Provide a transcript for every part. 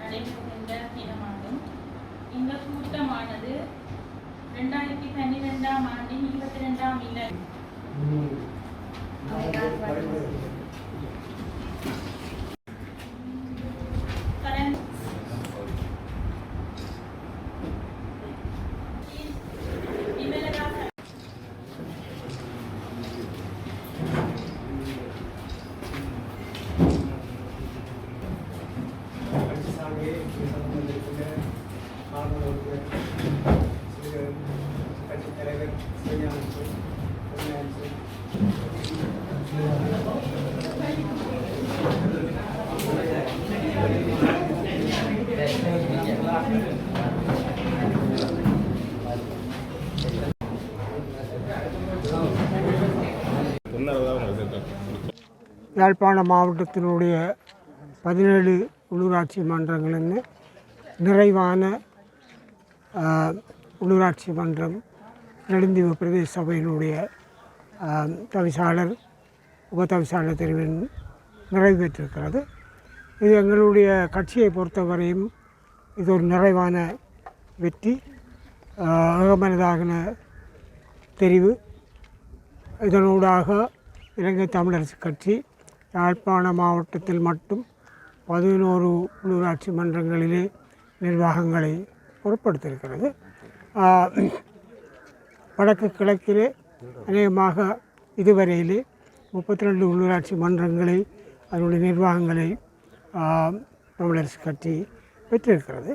நடைபெறுகின்ற தினமாகும் இந்த கூட்டமானது ரெண்டாயிரத்தி பன்னிரெண்டாம் ஆண்டின் இருபத்தி ரெண்டாம் இல்லை கடந்த விமலராச சம்பந்தப்பட்ட மாணவர்கள் கட்சித் தலைவர் ஸ்ரீனிவாசன் கருணாநிதி யாழ்ப்பாண மாவட்டத்தினுடைய பதினேழு உள்ளூராட்சி மன்றங்கள்னு நிறைவான உள்ளூராட்சி மன்றம் நெடுந்தீவு பிரதேச சபையினுடைய தவிசாளர் உப தவிசாளர் தெரிவின் நிறைவு பெற்றிருக்கிறது. இது எங்களுடைய கட்சியை பொறுத்தவரையும் இது ஒரு நிறைவான வெற்றி அகமனதாகின தெரிவு. இதனூடாக இலங்கை தமிழரசு கட்சி யாழ்ப்பாண மாவட்டத்தில் மட்டும் பதினோரு உள்ளூராட்சி மன்றங்களிலே நிர்வாகங்களை பொருட்படுத்தியிருக்கிறது. வடக்கு கிழக்கிலே அநேகமாக இதுவரையிலே முப்பத்தி ரெண்டு உள்ளூராட்சி மன்றங்களை அதனுடைய நிர்வாகங்களை தமிழரசு கட்சி பெற்றிருக்கிறது.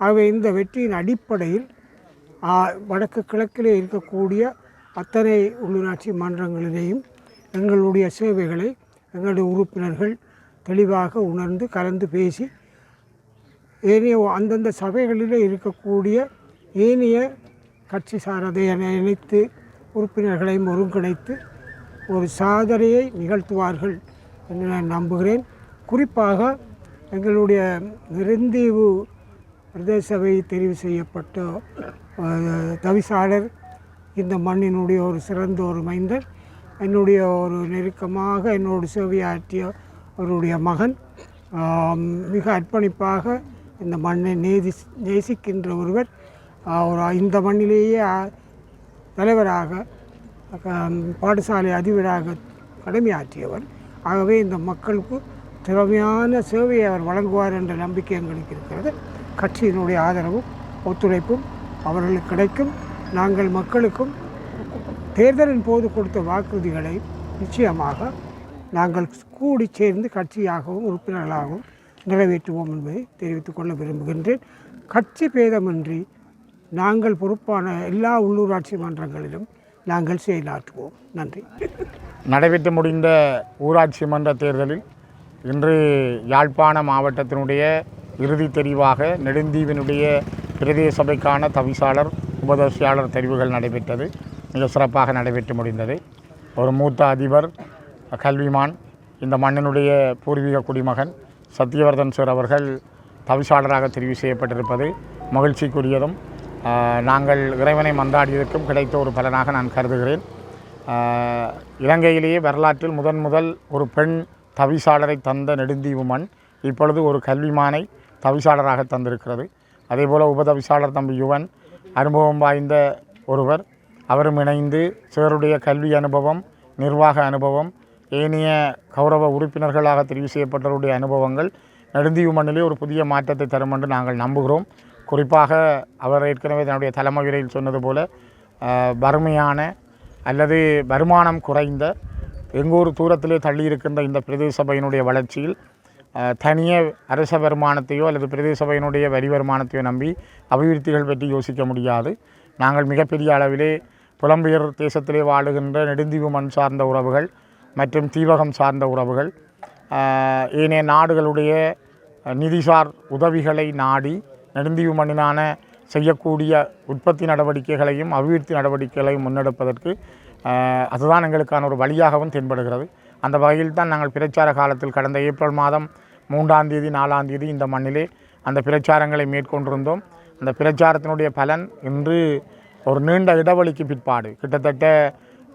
ஆகவே இந்த வெற்றியின் அடிப்படையில் வடக்கு கிழக்கிலே இருக்கக்கூடிய அத்தனை உள்ளூராட்சி மன்றங்களிலேயும் எங்களுடைய சேவைகளை எங்களுடைய உறுப்பினர்கள் தெளிவாக உணர்ந்து கலந்து பேசி ஏனைய அந்தந்த சபைகளில் இருக்கக்கூடிய ஏனைய கட்சி சாரதை இணைத்து உறுப்பினர்களையும் ஒருங்கிணைத்து ஒரு சாதனையை நிகழ்த்துவார்கள் என்று நான் நம்புகிறேன். குறிப்பாக எங்களுடைய நெருந்தீவு பிரதேச சபை தெரிவு செய்யப்பட்ட தவிசாளர் இந்த மண்ணினுடைய ஒரு சிறந்த ஒரு மைந்தர் என்னுடைய ஒரு நெருக்கமாக என்னோடு சேவையாற்றிய அவருடைய மகன் மிக அர்ப்பணிப்பாக இந்த மண்ணை நேதி நேசிக்கின்ற ஒருவர். அவர் ஒரு இந்த மண்ணிலேயே தலைவராக பாடசாலை அதிபராக கடமையாற்றியவர். ஆகவே இந்த மக்களுக்கு திறமையான சேவையை அவர் வழங்குவார் என்ற நம்பிக்கை எங்களுக்கு இருக்கிறது. கட்சியினுடைய ஆதரவும் ஒத்துழைப்பும் அவர்களுக்கு கிடைக்கும். நாங்கள் மக்களுக்கும் தேர்தலின் போது கொடுத்த வாக்குறுதிகளை நிச்சயமாக நாங்கள் கூடி சேர்ந்து கட்சியாகவும் உறுப்பினர்களாகவும் நிறைவேற்றுவோம் என்பதை தெரிவித்துக் கொள்ள விரும்புகின்றேன். கட்சி பேதமின்றி நாங்கள் பொறுப்பான எல்லா உள்ளூராட்சி மன்றங்களிலும் நாங்கள் செயலாற்றுவோம். நன்றி. நடைபெற்று முடிந்த ஊராட்சி மன்ற தேர்தலில் இன்று யாழ்ப்பாண மாவட்டத்தினுடைய இறுதித் தெரிவாக நெடுந்தீவினுடைய பிரதேச சபைக்கான தவிசாளர் உபதேசியாளர் தெரிவுகள் நடைபெற்றது. மிக சிறப்பாக நடைபெற்று முடிந்தது. ஒரு மூத்த அதிபர் கல்விமான் இந்த மண்ணினுடைய பூர்வீக குடிமகன் சத்யவர்தன் சார் அவர்கள் தவிசாளராக தெரிவு செய்யப்பட்டிருப்பது மகிழ்ச்சிக்குரியதும் நாங்கள் இறைவனை மன்றாடியதற்கும் கிடைத்த ஒரு பலனாக நான் கருதுகிறேன். இலங்கையிலேயே வரலாற்றில் முதன் முதல் ஒரு பெண் தவிசாளரை தந்த நெடுந்தீவு மண் இப்பொழுது ஒரு கல்விமானை தவிசாளராக தந்திருக்கிறது. அதேபோல் உபதவிசாளர் தம்பி யுவன் அனுபவம் வாய்ந்த ஒருவர் அவரும் இணைந்து சிலருடைய கல்வி அனுபவம் நிர்வாக அனுபவம் ஏனைய கௌரவ உறுப்பினர்களாக தெரிவு செய்யப்பட்டவருடைய அனுபவங்கள் நெடுந்தீவு மண்ணிலே ஒரு புதிய மாற்றத்தை தரும் என்று நாங்கள் நம்புகிறோம். குறிப்பாக அவர் ஏற்கனவே தன்னுடைய தலைமை உரையில் சொன்னது போல வறுமையான அல்லது வருமானம் குறைந்த எங்கூர் தூரத்திலே தள்ளி இருக்கின்ற இந்த பிரதேச சபையினுடைய வளர்ச்சியில் தனிய அரச வருமானத்தையோ அல்லது பிரதேச சபையினுடைய வரி வருமானத்தையோ நம்பி அபிவிருத்திகள் பற்றி யோசிக்க முடியாது. நாங்கள் மிகப்பெரிய அளவிலே புலம்பெயர் தேசத்திலே வாழுகின்ற நெடுந்தீவு மண் சார்ந்த உறவுகள் மற்றும் தீவகம் சார்ந்த உறவுகள். ஏனைய நாடுகளுடைய நிதிசார் உதவிகளை நாடி நெடுந்தீவு மண்ணினான செய்யக்கூடிய உற்பத்தி நடவடிக்கைகளையும் அபிவிருத்தி நடவடிக்கைகளையும் முன்னெடுப்பதற்கு அதுதான் எங்களுக்கான ஒரு வழியாகவும் தென்படுகிறது. அந்த வகையில் தான் நாங்கள் பிரச்சார காலத்தில் கடந்த ஏப்ரல் மாதம் மூன்றாம் தேதி நாலாம் தேதி இந்த மண்ணிலே அந்த பிரச்சாரங்களை மேற்கொண்டிருந்தோம். அந்த பிரச்சாரத்தினுடைய பலன் இன்று ஒரு நீண்ட இடைவெளிக்கு பிற்பாடு. கிட்டத்தட்ட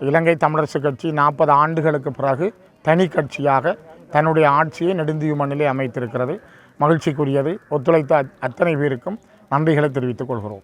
இலங்கை தமிழரசு கட்சி நாற்பது ஆண்டுகளுக்கு பிறகு தனி கட்சியாக தன்னுடைய ஆட்சியை நெடுந்தீவு மண்ணிலே அமைத்திருக்கிறது. மகிழ்ச்சிக்குரியது. ஒத்துழைத்த அத்தனை பேருக்கும் நன்றிகளை தெரிவித்துக் கொள்கிறோம்.